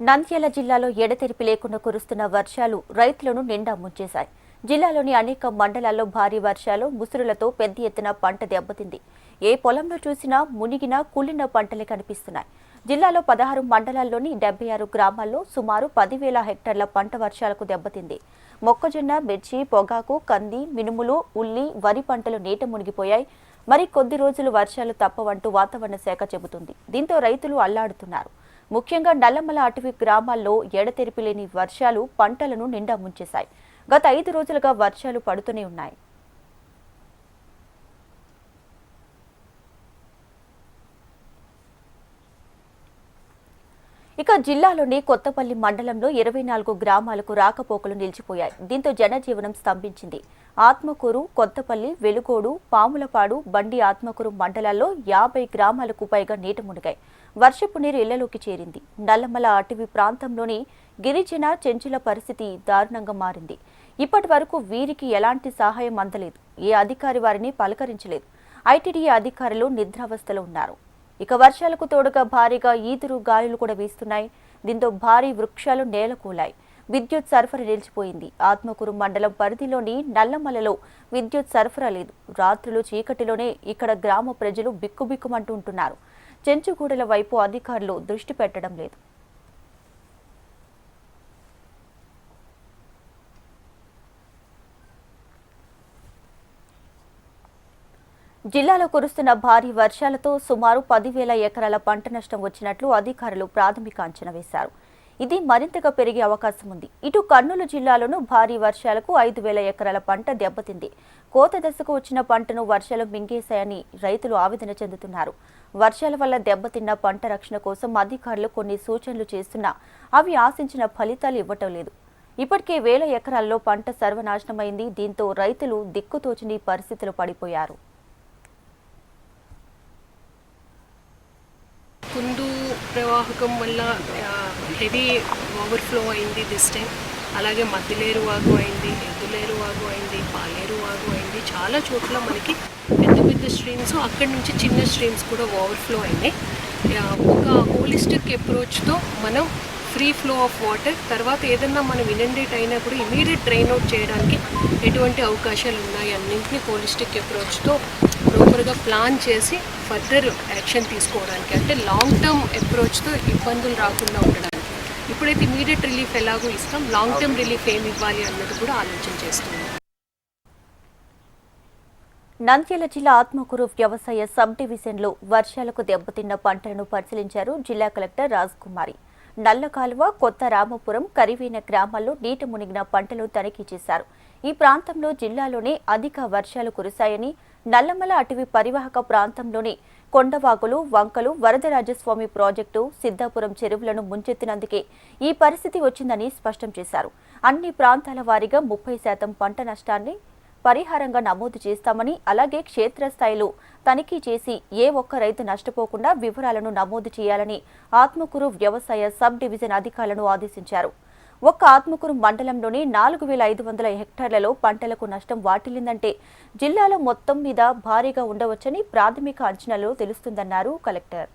నంద్యాల జిల్లాలో ఎడతెరిపి లేకుండా కురుస్తున్న వర్షాలు రైతులను నిండా ముంచేశాయి. జిల్లాలోని అనేక మండలాల్లో భారీ వర్షాలు ముసురులతో పెద్ద ఎత్తున పంట దెబ్బతింది. ఏ పొలంలో చూసినా మునిగిన కుళ్ళిన పంటలే కనిపిస్తున్నాయి. జిల్లాలో పదహారు మండలాల్లోని డెబ్బై ఆరు గ్రామాల్లో సుమారు పదివేల హెక్టార్ల పంట వర్షాలకు దెబ్బతింది. మొక్కజొన్న మిర్చి పొగాకు కంది మినుములు ఉల్లి వరి పంటలు నీట మునిగిపోయాయి. మరి కొద్ది రోజులు వర్షాలు తప్పవంటూ వాతావరణ శాఖ చెబుతుంది. దీంతో రైతులు అల్లాడుతున్నారు. ముఖ్యంగా నల్లమల అటవీ గ్రామాల్లో ఎడతెరిపి లేని వర్షాలు పంటలను నిండా ముంచేశాయి. గత ఐదు రోజులుగా వర్షాలు పడుతూనే ఉన్నాయి. ఇక జిల్లాలోని కొత్తపల్లి మండలంలో ఇరవై నాలుగు గ్రామాలకు రాకపోకలు నిలిచిపోయాయి. దీంతో జనజీవనం స్తంభించింది. ఆత్మకూరు కొత్తపల్లి వెలుగోడు పాములపాడు బండి ఆత్మకూరు మండలాల్లో యాభై గ్రామాలకు పైగా నీట మునిగాయి. వర్షపు నీరు ఇళ్ళలోకి చేరింది. నల్లమల అటవీ ప్రాంతంలోని గిరిజన చెంచుల పరిస్థితి దారుణంగా మారింది. ఇప్పటి వరకు వీరికి ఎలాంటి సహాయం అందలేదు. ఏ అధికారి వారిని పలకరించలేదు. ఐటీడీఏ అధికారులు నిద్రావస్థలో ఉన్నారు. ఇక వర్షాలకు తోడుగా భారీగా ఈదురు గాలులు కూడా వీస్తున్నాయి. దీంతో భారీ వృక్షాలు నేలకూలాయి. విద్యుత్ సరఫరా నిలిచిపోయింది. ఆత్మకూరు మండలం పరిధిలోని నల్లమలలో విద్యుత్ సరఫరా లేదు. రాత్రులు చీకటిలోనే ఇక్కడ గ్రామ ప్రజలు బిక్కుబిక్కుమంటూ ఉంటున్నారు. చెంచుగూడల వైపు అధికారులు దృష్టి పెట్టడం లేదు. జిల్లాలో కురుస్తున్న భారీ వర్షాలతో సుమారు పదివేల ఎకరాల పంట నష్టం వచ్చినట్లు అధికారులు ప్రాథమిక అంచనా వేశారు. ఇది మరింతగా పెరిగే అవకాశం ఉంది. ఇటు కర్నూలు జిల్లాలోనూ భారీ వర్షాలకు ఐదు వేల ఎకరాల పంట దెబ్బతింది. కోత దశకు వచ్చిన పంటను వర్షాలు మింగేశాయని రైతులు ఆవేదన చెందుతున్నారు. వర్షాల వల్ల దెబ్బతిన్న పంట రక్షణ కోసం అధికారులు కొన్ని సూచనలు చేస్తున్నా అవి ఆశించిన ఫలితాలు ఇవ్వటం లేదు. ఇప్పటికే వేల ఎకరాల్లో పంట సర్వనాశనమైంది. దీంతో రైతులు దిక్కుతోచని పరిస్థితులు పడిపోయారు కుందు ప్రవాహకం వల్ల హెవీ ఓవర్ఫ్లో అయింది దిస్ టైం. అలాగే మద్దిలేరు వాగు అయింది ఎద్దులేరు వాగు అయింది పాలేరు వాగు అయింది. చాలా చోట్ల మనకి పెద్ద పెద్ద స్ట్రీమ్స్ అక్కడి నుంచి చిన్న స్ట్రీమ్స్ కూడా ఓవర్ఫ్లో అయినాయి. ఒక హోలిస్టిక్ అప్రోచ్తో మనం ఫ్రీ ఫ్లో ఆఫ్ వాటర్. తర్వాత ఏదన్నా మనం ఇనండేట్ అయినప్పుడు ఇమీడియట్ డ్రైన్ అవుట్ చేయడానికి ఎటువంటి అవకాశాలు ఉన్నాయి? అన్నింటినీ హోలిస్టిక్ అప్రోచ్తో ప్రాపర్గా ప్లాన్ చేసి ఫర్దర్ యాక్షన్ తీసుకోవడానికి. అంటే లాంగ్ టర్మ్ అప్రోచ్తో ఇబ్బందులు రాకుండా ఉండడానికి. ఇప్పుడైతే ఇమీడియట్ రిలీఫ్ ఎలాగో ఇస్తాం. లాంగ్ టర్మ్ రిలీఫ్ ఏమి ఇవ్వాలి అన్నది కూడా ఆలోచన చేస్తున్నాం. నంద్యాల జిల్లా ఆత్మకూరు వ్యవసాయ సబ్ డివిజన్లో వర్షాలకు దెబ్బతిన్న పంటలను పరిశీలించారు జిల్లా కలెక్టర్ రాజ్ కుమారి. నల్లకాలువ కొత్త రామపురం కరివీన గ్రామాల్లో నీట మునిగిన పంటలు తనిఖీ చేశారు. ఈ ప్రాంతంలో జిల్లాలోనే అధిక వర్షాలు కురిశాయని నల్లమల అటవీ పరివాహక ప్రాంతంలోని కొండవాగులు వంకలు వరదరాజస్వామి ప్రాజెక్టు సిద్ధాపురం చెరువులను ముంచెత్తినందుకే ఈ పరిస్థితి వచ్చిందని స్పష్టం చేశారు. అన్ని ప్రాంతాల వారీగా ముప్పై శాతం పంట నష్టాన్ని పరిహారంగా నమోదు చేస్తామని అలాగే క్షేత్రస్థాయిలో తనిఖీ చేసి ఏ ఒక్క రైతు నష్టపోకుండా వివరాలను నమోదు చేయాలని ఆత్మకూరు వ్యవసాయ సబ్ డివిజన్ అధికారులను ఆదేశించారు. ఒక్క ఆత్మకూరు మండలంలోని నాలుగు వేల ఐదు వందల హెక్టార్లలో పంటలకు నష్టం వాటిల్లిందంటే జిల్లాలో మొత్తం మీద భారీగా ఉండవచ్చని ప్రాథమిక అంచనాలో తెలుస్తుందన్నారు కలెక్టర్.